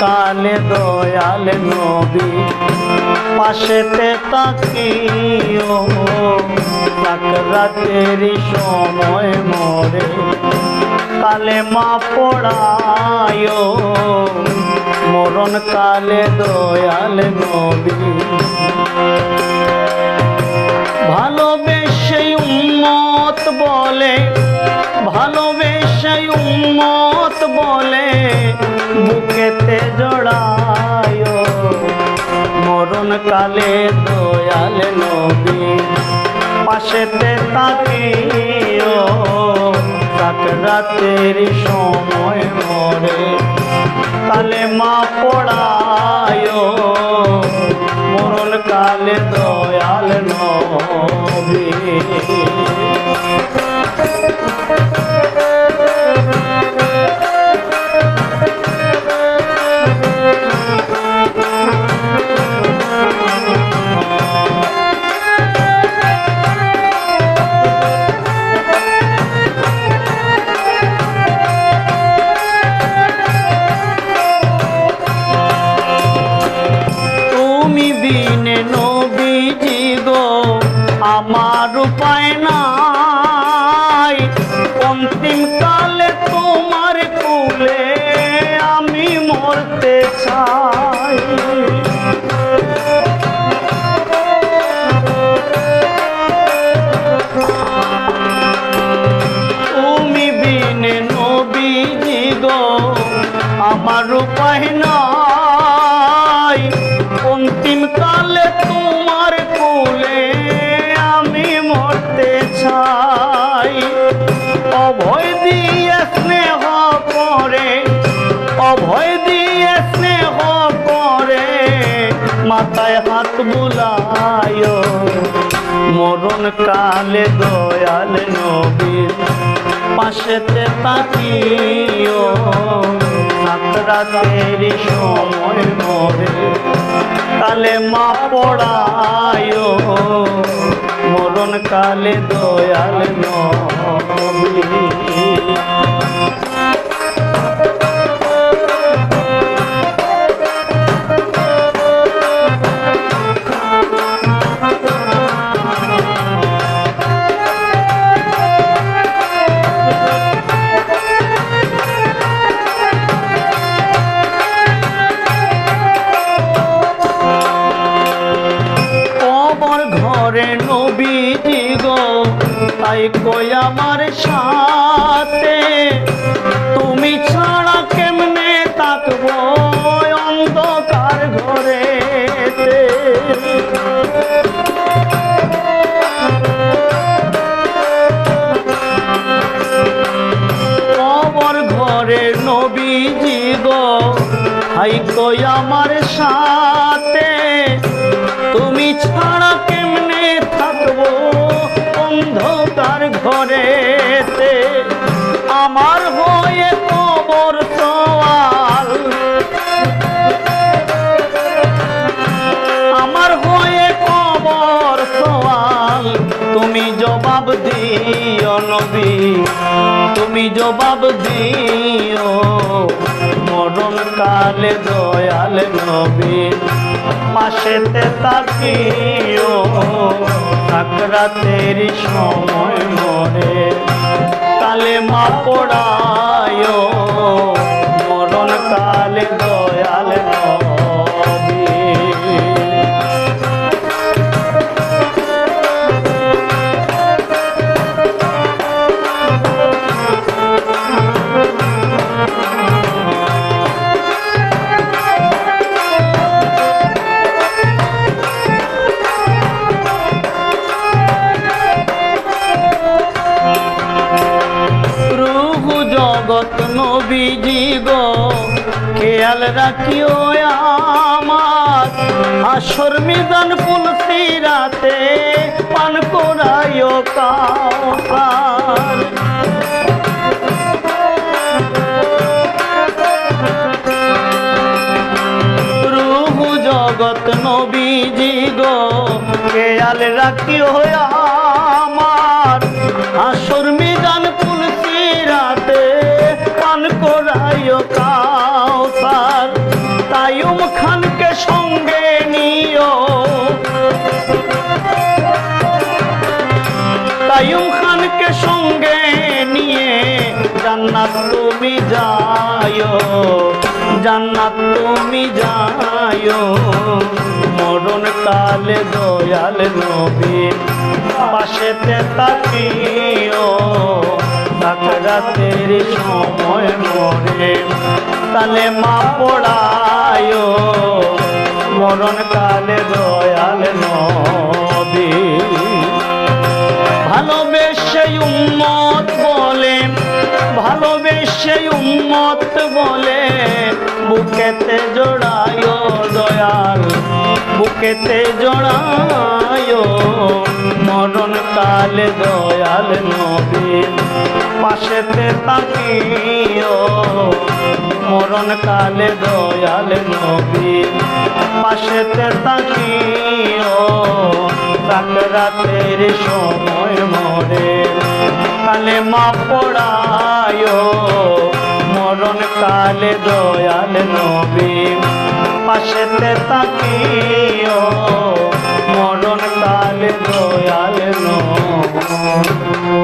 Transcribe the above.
কালে দয়াল নবী, পাশেতে তাকিও। রাতের সময় মরে, কালে মা পড়ায় মরণ কালে দয়াল নবী। ভালোবেসে উম্মত বলে, ভালোবেসে উম্মত বলে কালে দয়াল নবী। পাশেতে তাকিও রাতের সময় মরে। কালে মা পড়ায় মরণ কালে দয়াল নবী। বিনে নবীজি গো, আমার উপায় নাই। অন্তিম কালে তোমার কুলে আমি মরতে চাই। তুমি বিনে নবীজি গো, আমার উপায় নাই। দিয়ে স্নেহ করে, অভয় দিয়ে স্নেহ করে, মাথায় হাত বুলায় মরণ কালে দয়াল নবীর পাশেতে তাকিও। রাতের সময় মরে কালে মা পড়ায় মরণ কালে দয়াল নবী। ঘরে গো তাই কই আমার সাথে? তুমি ছাড়া কেমনে থাকব অন্ধকার ঘরে কবর ঘরে নবীজি গো হাই কই আমার সাথে? তুমি ছাড়া কেমনে থাকব অন্ধকার আমার হয়ে কবর সওয়াল। আমার হয়ে কবর সওয়াল। তুমি জবাব দিও নবী, তুমি জবাব দিও। মরণ কালে দয়াল নবী পাশেতে তাকিও। সাকরাতের সময় মরে কালে মা পড়ায় রাখিও আমার। আসর মিজান পুলসি রাতে পান করাইও কাউসার। রূপ জগৎ নবীজি গো, খেয়াল রাখিও আমার। আসর মিজান তুলসি রাতে পান করাইও কাউসার। কায়ুম সঙ্গে নিয়ে জান্নাত তুমি যায়ো জান্নাত তুমি যায়ো মরণ কালে দয়াল নবী পাশেতে তাকিও সাকরাতের সময় মরে তালে মা পড়ায়ো মরণ কালে দয়াল নবী বুকেতে জোড়ায়। মরণ কালে দয়াল নবী পাশেতে তাকিও মরণ কালে দয়াল নবী পাশেতে তাকিও সাকরাতের সময় মরে কালে মা পড়ায়। মরণ কালে দয়াল নবী পাশেতে তাকিও মরণ কালে দয়াল নবী